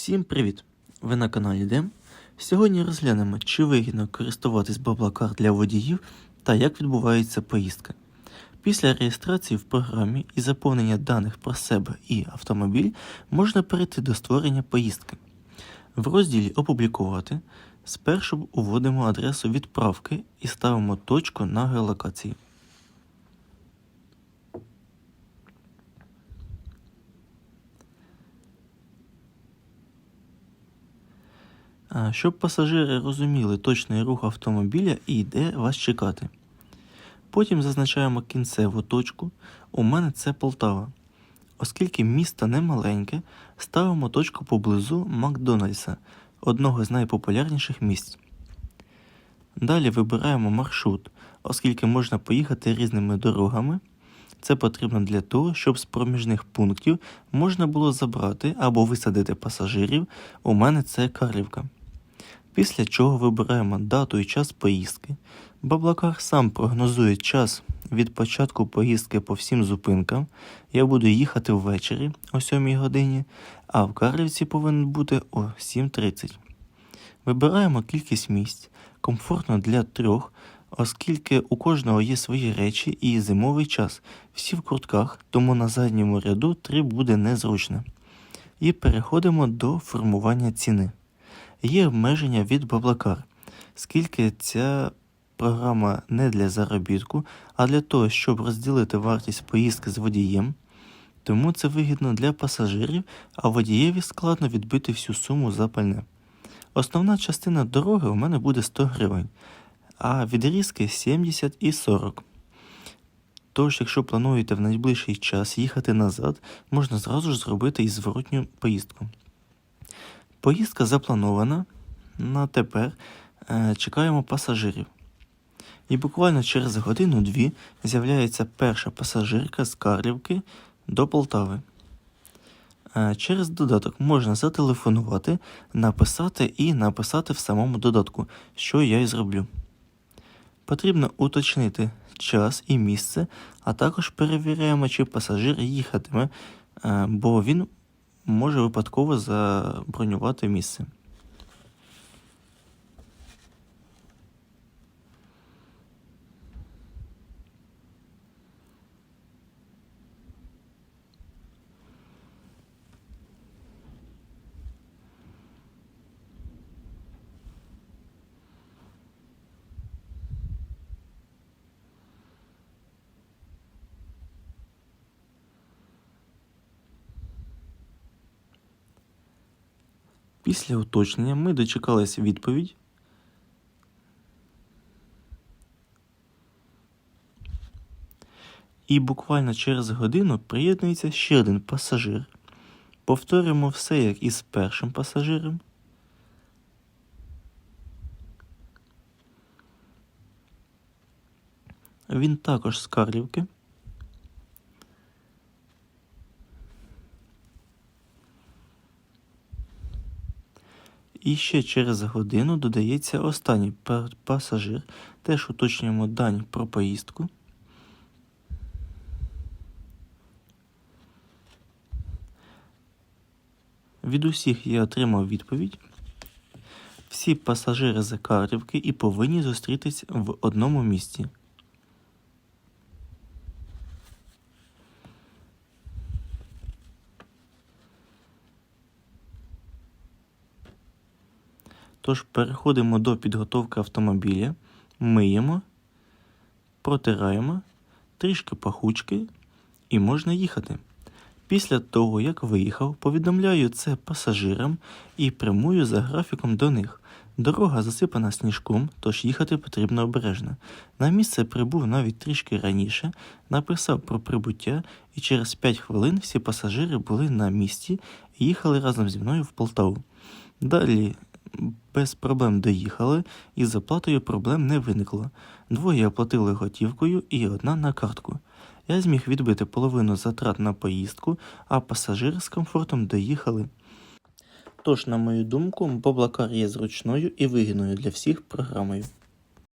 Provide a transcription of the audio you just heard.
Всім привіт! Ви на каналі Дем. Сьогодні розглянемо, чи вигідно користуватись Баблакар для водіїв та як відбувається поїздка. Після реєстрації в програмі і заповнення даних про себе і автомобіль можна перейти до створення поїздки. В розділі Опублікувати спершу уводимо адресу відправки і ставимо точку на геолокації. Щоб пасажири розуміли точний рух автомобіля і де вас чекати. Потім зазначаємо кінцеву точку. У мене це Полтава. Оскільки місто не маленьке, ставимо точку поблизу Макдональдса, одного з найпопулярніших місць. Далі вибираємо маршрут, оскільки можна поїхати різними дорогами. Це потрібно для того, щоб з проміжних пунктів можна було забрати або висадити пасажирів. У мене це Карлівка. Після чого вибираємо дату і час поїздки. Баблакар сам прогнозує час від початку поїздки по всім зупинкам. Я буду їхати ввечері о 7 годині, а в Карлівці повинен бути о 7.30. Вибираємо кількість місць, комфортно для трьох, оскільки у кожного є свої речі і зимовий час. Всі в куртках, тому на задньому ряду три буде незручно. І переходимо до формування ціни. Є обмеження від Баблакар, скільки ця програма не для заробітку, а для того, щоб розділити вартість поїздки з водієм. Тому це вигідно для пасажирів, а водієві складно відбити всю суму за пальне. Основна частина дороги у мене буде 100 гривень, а відрізки 70 і 40. Тож, якщо плануєте в найближчий час їхати назад, можна зразу ж зробити і зворотню поїздку. Поїздка запланована. На тепер е, чекаємо пасажирів. І буквально через годину-дві з'являється перша пасажирка з Карлівки до Полтави. Е, через додаток можна зателефонувати, написати і написати в самому додатку, що я і зроблю. Потрібно уточнити час і місце, а також перевіряємо, чи пасажир їхатиме, е, бо він може випадково забронювати місце. Після уточнення ми дочекалися відповідь. І буквально через годину приєднується ще один пасажир. Повторюємо все як і з першим пасажиром. Він також з Карлівки. І ще через годину додається останній пасажир. Теж уточнюємо дані про поїздку. Від усіх я отримав відповідь. Всі пасажири з Карлівки і повинні зустрітись в одному місці. Тож переходимо до підготовки автомобіля, миємо, протираємо, трішки пахучки і можна їхати. Після того, як виїхав, повідомляю це пасажирам і прямую за графіком до них. Дорога засипана сніжком, тож їхати потрібно обережно. На місце прибув навіть трішки раніше, написав про прибуття, і через 5 хвилин всі пасажири були на місці і їхали разом зі мною в Полтаву. Далі без проблем доїхали, і з оплатою проблем не виникло. Двоє оплатили готівкою і одна на картку. Я зміг відбити половину затрат на поїздку, а пасажири з комфортом доїхали. Тож, на мою думку, Боблакар є зручною і вигідною для всіх програмою.